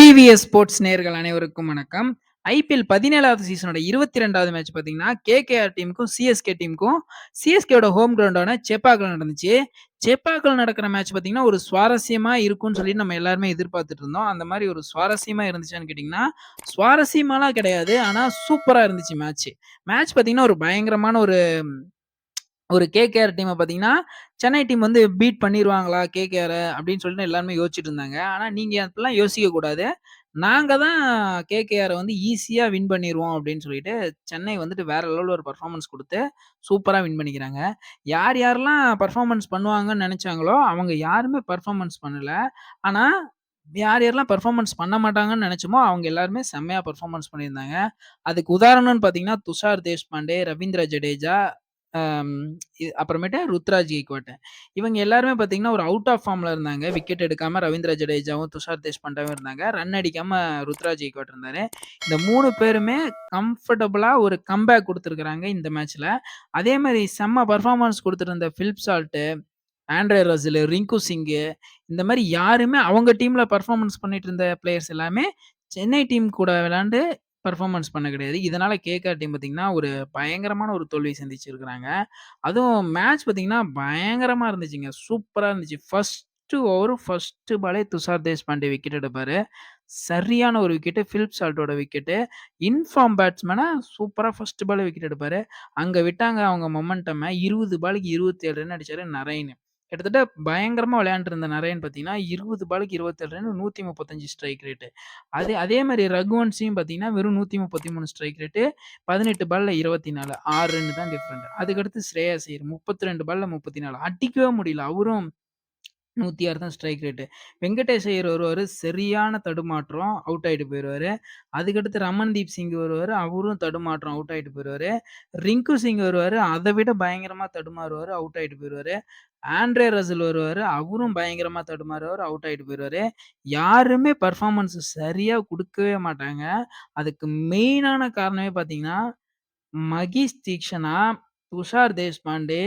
TVS sports நேயர்கள் அனைவருக்கும் வணக்கம். ஐபிஎல் 17வது சீசனோட 22வது மேட்ச் பார்த்தீங்கன்னா, கேகேஆர் டீமுக்கும், சிஎஸ்கே டீமுக்கும் சிஎஸ்கேவோட ஹோம் கிரவுண்டான சேப்பாக்ல நடந்துச்சு. சேப்பாக்ல நடக்கிற மேட்ச் பார்த்தீங்கன்னா, ஒரு சுவாரஸ்யமா இருக்கும்னு சொல்லி நம்ம எல்லாருமே எதிர்பார்த்துட்டு இருந்தோம். அந்த மாதிரி ஒரு சுவாரஸ்யமா இருந்துச்சான்னு கேட்டிங்கன்னா சுவாரஸ்யமாலாம் கிடையாது. ஆனால் சூப்பராக இருந்துச்சு மேட்ச். மேட்ச் பார்த்தீங்கன்னா, ஒரு பயங்கரமான ஒரு ஒரு கேகேஆர் டீமை பார்த்தீங்கன்னா, சென்னை டீம் வந்து பீட் பண்ணிடுவாங்களா கேகேஆர் அப்படின்னு சொல்லிட்டு எல்லாருமே யோசிச்சுட்டு இருந்தாங்க. ஆனால் நீங்கள் அப்படிலாம் யோசிக்கக்கூடாது நாங்கள் தான் கேகேஆரை வந்து ஈஸியாக வின் பண்ணிடுவோம் அப்படின்னு சொல்லிட்டு, சென்னை வந்துட்டு வேற லெவலில் ஒரு பர்ஃபார்மன்ஸ் கொடுத்து சூப்பராக வின் பண்ணிக்கிறாங்க. யார் யாரெல்லாம் பர்ஃபார்மன்ஸ் பண்ணுவாங்கன்னு நினச்சாங்களோ அவங்க யாருமே பர்ஃபார்மன்ஸ் பண்ணலை ஆனால் யார் யாரெல்லாம் பர்ஃபார்மன்ஸ் பண்ண மாட்டாங்கன்னு நினச்சமோ அவங்க எல்லாருமே செம்மையாக பர்ஃபார்மன்ஸ் பண்ணியிருந்தாங்க. அதுக்கு உதாரணம்னு பார்த்தீங்கன்னா, துஷார் தேஷ்பாண்டே, ரவீந்திர ஜடேஜா, அம் இ அப்புறமேட்டு ருத்ராஜ் கெய்க்வாட். இவங்க எல்லாருமே பார்த்தீங்கன்னா, ஒரு அவுட் ஆஃப் ஃபார்ம்ல இருந்தாங்க. விக்கெட் எடுக்காம ரவீந்திர ஜடேஜாவும், துஷார் தேஷ்பாண்டேவும் இருந்தாங்க. ரன் அடிக்காம ருத்ராஜ் கெய்க்வாட் இருந்தாரு. இந்த 3 பேருமே கம்ஃபர்டபுளா ஒரு கம்பேக் கொடுத்துருக்குறாங்க இந்த மேட்ச்ல. அதே மாரி செம்ம performance குடுத்திருந்த Philip Salt, Andre Russell, Rinku Singh இந்த மாரி யாருமே அவங்க டீம்ல பெர்ஃபார்மன்ஸ் பண்ணிட்டு இருந்த பிளேயர்ஸ் எல்லாமே சென்னை டீம் கூட விளையாண்டு பெர்ஃபார்மன்ஸ் பண்ண கிடையாது. இதனால கேகேஆர் டீம் பார்த்தீங்கன்னா, ஒரு பயங்கரமான ஒரு தோல்வி சந்திச்சிருக்கிறாங்க. அதுவும் மேட்ச் பார்த்தீங்கன்னா, பயங்கரமா இருந்துச்சுங்க. சூப்பரா இருந்துச்சு. ஃபர்ஸ்ட்டு ஓவர் ஃபர்ஸ்ட்டு பாலே துஷார் தேஷ்பாண்டே விக்கெட் எடுப்பாரு. சரியான ஒரு விக்கெட்டு. ஃபிலிப் சால்ட்டோட விக்கெட்டு. இன்ஃபார்ம் பேட்ஸ்மேனை சூப்பராக ஃபர்ஸ்ட் பாலே விக்கெட் எடுப்பார் அங்கே விட்டாங்க அவங்க மொமெண்டம்ம. 20 பாலுக்கு 27 ரன் அடிச்சாரு நரேன். கிட்டத்தட்ட பயங்கரமாக விளையாண்டுருந்த நரேன் பார்த்தீங்கன்னா இருபது பாலுக்கு இருபத்தேழு ரன் நூற்றி முப்பத்தஞ்சு ஸ்ட்ரைக் ரேட்டு அதே அதே மாதிரி ரகுவன்ஸையும் பார்த்தீங்கன்னா வெறும் நூற்றி முப்பத்தி மூணு ஸ்ட்ரைக் ரேட்டு பதினெட்டு பாலில் இருபத்தி நாலு ஆறு ரன் தான் டிஃப்ரெண்ட் அதுக்கடுத்து ஸ்ரேயா சேர் முப்பத்தி ரெண்டு பாலில் முப்பத்தி நாலு அடிக்கவே முடியல. அவரும் 106 தான் ஸ்ட்ரைக் ரேட்டு. வெங்கடேஷ் ஐயர் வருவாரு. சரியான தடுமாற்றம். அவுட் ஆயிட்டு போயிருவாரு. அதுக்கடுத்து ரமன்தீப் சிங் வருவாரு. அவரும் தடுமாற்றம். அவுட் ஆயிட்டு போயிருவாரு. ரிங்கு சிங் வருவாரு. அத விட பயங்கரமா தடுமாறுவாரு. அவுட் ஆயிட்டு போயிருவாரு. ஆண்ட்ரே ரசல் வருவாரு. அவரும் பயங்கரமா தடுமாறுவாரு. அவுட் ஆயிட்டு போயிருவாரு. யாருமே பெர்ஃபார்மன்ஸ் சரியா குடுக்கவே மாட்டாங்க. அதுக்கு மெயினான காரணமே பார்த்தீங்கன்னா, மகீஷ் தீக்ஷனா, துஷார் தேஷ்பாண்டே,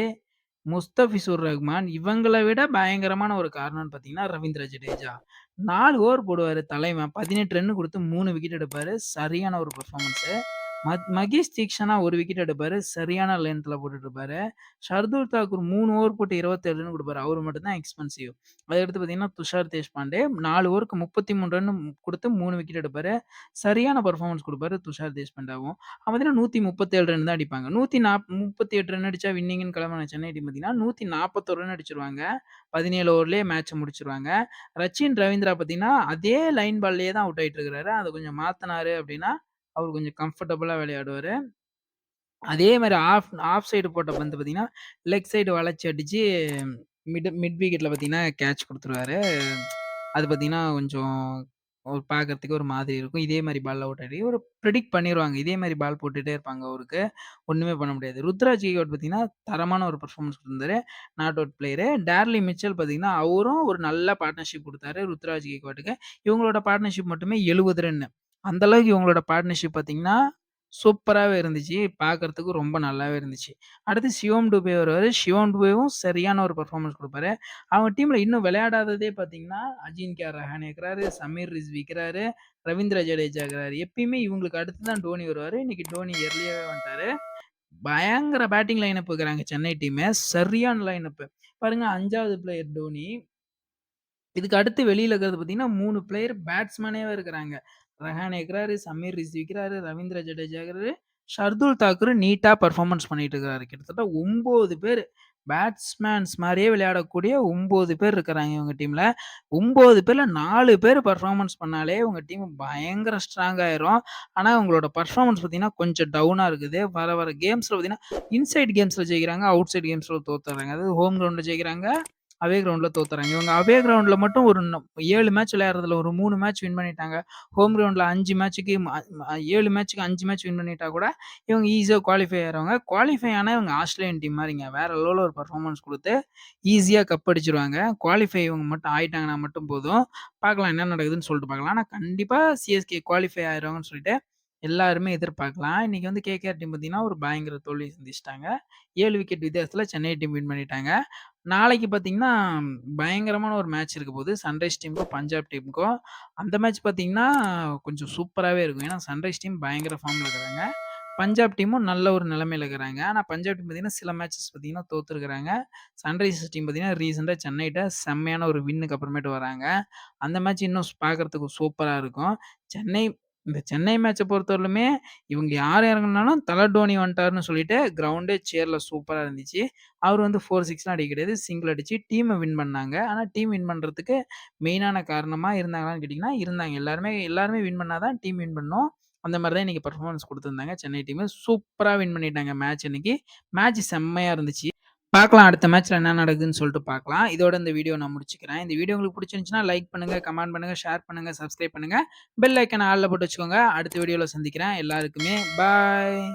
முஸ்தபிசுர் ரஹ்மான் இவங்கள விட பயங்கரமான ஒரு காரணம்னு பார்த்தீங்கன்னா, ரவீந்திர ஜடேஜா. நாலு ஓவர் போடுவாரு தலைவன். 18 ரன் கொடுத்து மூணு விக்கெட் எடுப்பாரு. சரியான ஒரு பெர்ஃபார்மன்ஸு. மத் மகேஷ் தீக்ஷனா ஒரு விக்கெட் எடுப்பாரு. சரியான லென்த்ல போட்டுட்டு இருப்பாரு. ஷர்துல் தாக்கூர் மூணு ஓவர் போட்டு 27 ரன் குடுப்பாரு. அவரு மட்டும் தான் எக்ஸ்பென்சிவ். அதுக்கடுத்து பார்த்தீங்கன்னா, துஷார் தேஷ்பாண்டே நாலு ஓவருக்கு 33 ரன் கொடுத்து மூணு விக்கெட் எடுப்பாரு. சரியான பெர்ஃபார்மன்ஸ் கொடுப்பாரு துஷார் தேஷ்பாண்டாவும் அவன் பார்த்தீங்கன்னா 137 ரன் தான் அடிப்பாங்க. 138 ரன் அடிச்சா வின்னிங்ன்னு கிளம்பின சென்னை டீம் பார்த்தீங்கன்னா, 141 ரன் அடிச்சிருவாங்க பதினேழு ஓவர்லேயே மேட்சை முடிச்சிருவாங்க ரச்சின் ரவீந்திரா பார்த்தீங்கன்னா, அதே லைன் பால்லேயே தான் அவுட் ஆயிட்டு இருக்கிறாரு. அதை கொஞ்சம் மாத்துனாரு அப்படின்னா, அவர் கொஞ்சம் கம்ஃபர்டபுளாக விளையாடுவார் அதே மாதிரி ஆஃப் ஆஃப் சைடு போட்ட பந்து பார்த்தீங்கன்னா, லெக் சைடு வளைச்சி அடித்து மிட் மிட் விக்கெட்டில் பார்த்தீங்கன்னா, கேட்ச் கொடுத்துருவாரு அது பார்த்தீங்கன்னா, கொஞ்சம் ஒரு பார்க்குறதுக்கு ஒரு மாதிரி இருக்கும். இதே மாதிரி பால்ல அவுட் ஆகி ஒரு ப்ரிடிக்ட் பண்ணிடுவாங்க இதே மாதிரி பால் போட்டுகிட்டே இருப்பாங்க அவருக்கு. ஒன்றுமே பண்ண முடியாது. ருத்ராஜ் கெய்க்வாட் பார்த்தீங்கன்னா, தரமான ஒரு performance குடுத்திருந்தாரு. Not out player. Daryl Mitchell பார்த்தீங்கன்னா, அவரும் ஒரு நல்ல பார்ட்னர்ஷிப் கொடுத்தாரு ருத்ராஜ் கெய்க்வாட்டுக்கு. இவங்களோட பார்ட்னர்ஷிப் மட்டுமே 70 ரன்னு. அந்த அளவுக்கு இவங்களோட பார்ட்னர்ஷிப் பார்த்தீங்கன்னா, சூப்பராவே இருந்துச்சு. பார்க்கறதுக்கு ரொம்ப நல்லாவே இருந்துச்சு. அடுத்து சிவம் டுபே வருவாரு. சிவம் டுபேவும் சரியான ஒரு பெர்ஃபார்மன்ஸ் குடுப்பாரு. அவங்க டீம்ல இன்னும் விளையாடாததே பார்த்தீங்கன்னா, அஜின்க்யா ரஹானே இருக்கிறாரு, சமீர் ரிஸ்வி இருக்கிறாரு, ரவீந்திர ஜடேஜா இருக்கிறாரு. எப்பயுமே இவங்களுக்கு அடுத்து தான் டோனி வருவாரு. இன்னைக்கு டோனி எர்லியாவே வந்துட்டார் பயங்கர பேட்டிங் லைனப் இருக்கிறாங்க சென்னை டீமு. சரியான லைன் அப். பாருங்க 5வது பிளேயர் டோனி. இதுக்கு அடுத்து வெளியில இருக்கிறது பார்த்தீங்கன்னா, 3 பிளேயர் பேட்ஸ்மேனாவே இருக்கிறாங்க. ரஹானே இருக்கிறாரு, சமீர் ரிஸ்வி இருக்கிறாரு, ரவீந்திர ஜடேஜா இருக்கிறாரு, ஷர்துல் தாக்கூர் நீட்டா பெர்ஃபார்மன்ஸ் பண்ணிட்டு இருக்கிறாரு. கிட்டத்தட்ட 9 பேரு பேட்ஸ்மேன்ஸ் மாரியே விளையாடக்கூடிய 9 பேர் இருக்கிறாங்க இவங்க டீம்ல. 9 பேர்ல 4 பேர் பெர்ஃபார்மன்ஸ் பண்ணாலே உங்க டீம் பயங்கர ஸ்ட்ராங் ஆயிரும். ஆனா, உங்களோட பெர்ஃபார்மன்ஸ் பார்த்தீங்கன்னா, கொஞ்சம் டவுனா இருக்குது. வர வர கேம்ஸ்ல பார்த்தீங்கன்னா, இன்சைட் கேம்ஸ்ல ஜெயிக்கிறாங்க, அவுட் சைட் கேம்ஸ்ல தோத்துர்றாங்க. அதாவது ஹோம் கிரவுண்ட்ல ஜெயிக்கிறாங்க, அவே கிரவுண்டில் தோத்துறாங்க இவங்க அவே கிரவுண்டில் மட்டும் ஒரு ஏழு மேட்ச் விளையாடுறதுல ஒரு மூணு மேட்ச் வின் பண்ணிட்டாங்க. ஹோம் கிரவுண்டில் அஞ்சு மேட்ச்சுக்கு ஏழு மேட்ச்சுக்கு அஞ்சு மேட்ச் வின் பண்ணிட்டா கூட, இவங்க ஈஸியாக குவாலிஃபை ஆகிறவங்க குவாலிஃபை ஆனால் இவங்க ஆஸ்திரேலியன் டீம் மாதிரிங்க வேற லெவல்ல ஒரு பர்ஃபார்மன்ஸ் கொடுத்து ஈஸியாக கப் அடிச்சிருவாங்க குவாலிஃபை இவங்க மட்டும் ஆயிட்டாங்கன்னா மட்டும் போதும். பார்க்கலாம் என்ன நடக்குதுன்னு சொல்லிட்டு பார்க்கலாம். ஆனால் கண்டிப்பாக சிஎஸ்கே குவாலிஃபை ஆயிடுவாங்கன்னு சொல்லிட்டு எல்லாருமே எதிர்பார்க்கலாம். இன்னைக்கு வந்து கேகேஆர் டீம் பார்த்தீங்கன்னா, ஒரு பயங்கர தோல்விய சந்திச்சுட்டாங்க. 7 விக்கெட் வித்தியாசத்தில் சென்னை டீம் வின் பண்ணிட்டாங்க. நாளைக்கு பார்த்தீங்கன்னா, பயங்கரமான ஒரு மேட்ச் இருக்க போகுது. சன்ரைஸ் டீமுக்கும், பஞ்சாப் டீமுக்கும். அந்த மேட்ச் பார்த்தீங்கன்னா, கொஞ்சம் சூப்பராவே இருக்கும். ஏன்னா, சன்ரைஸ் டீம் பயங்கர ஃபார்ம்ல இருக்கிறாங்க. பஞ்சாப் டீமும் நல்ல ஒரு நிலைமையில இருக்கிறாங்க. ஆனா, பஞ்சாப் டீம் பார்த்தீங்கன்னா, சில மேட்சஸ் பார்த்தீங்கன்னா தோத்துருக்கிறாங்க. சன்ரைசர்ஸ் டீம் பார்த்தீங்கன்னா, ரீசென்ட்டா சென்னைட்ட செம்மையான ஒரு வின்னுக்கு அப்புறமேட்டு வராங்க. அந்த மேட்ச் இன்னும் ஸ் பார்க்கறதுக்கு சூப்பரா இருக்கும். சென்னை இந்த சென்னை மேட்ச பொறுத்தவரையிலுமே, இவங்க யார் இறங்குனாலும் தல டோனி வந்துட்டாருன்னு சொல்லிட்டு கிரவுண்டே சேர்ல சூப்பரா இருந்துச்சு. அவரு வந்து 4, 6லாம் அடிக்க கிடையாது. சிங்கிள் அடிச்சு டீம வின் பண்ணாங்க. ஆனா, டீம் வின் பண்றதுக்கு மெயினான காரணமா இருந்தாங்களான்னு கேட்டீங்கன்னா, இருந்தாங்க. எல்லாருமே எல்லாருமே வின் பண்ணா தான் டீம் வின் பண்ணும். அந்த மாரி தான் இன்னைக்கு பெர்ஃபார்மன்ஸ் குடுத்திருந்தாங்க சென்னை டீமு. சூப்பரா வின் பண்ணிட்டாங்க மேட்ச் இன்னைக்கு. மேட்ச் செம்மையா இருந்துச்சு. பார்க்கலாம் அடுத்த மேட்ச்ல என்ன நடக்குதுன்னு சொல்லிட்டு பார்க்கலாம். இதோட இந்த வீடியோ நான் முடிச்சுக்கிறேன். இந்த வீடியோ உங்களுக்கு பிடிச்சிருந்துச்சுன்னா லைக் பண்ணுங்க, கமெண்ட் பண்ணுங்க, ஷேர் பண்ணுங்க, சப்ஸ்கிரைப் பண்ணுங்க. பெல் ஐகான ஆளில் போட்டு வச்சுக்கோங்க. அடுத்த வீடியோவில் சந்திக்கிறேன். எல்லாருக்குமே பாய்.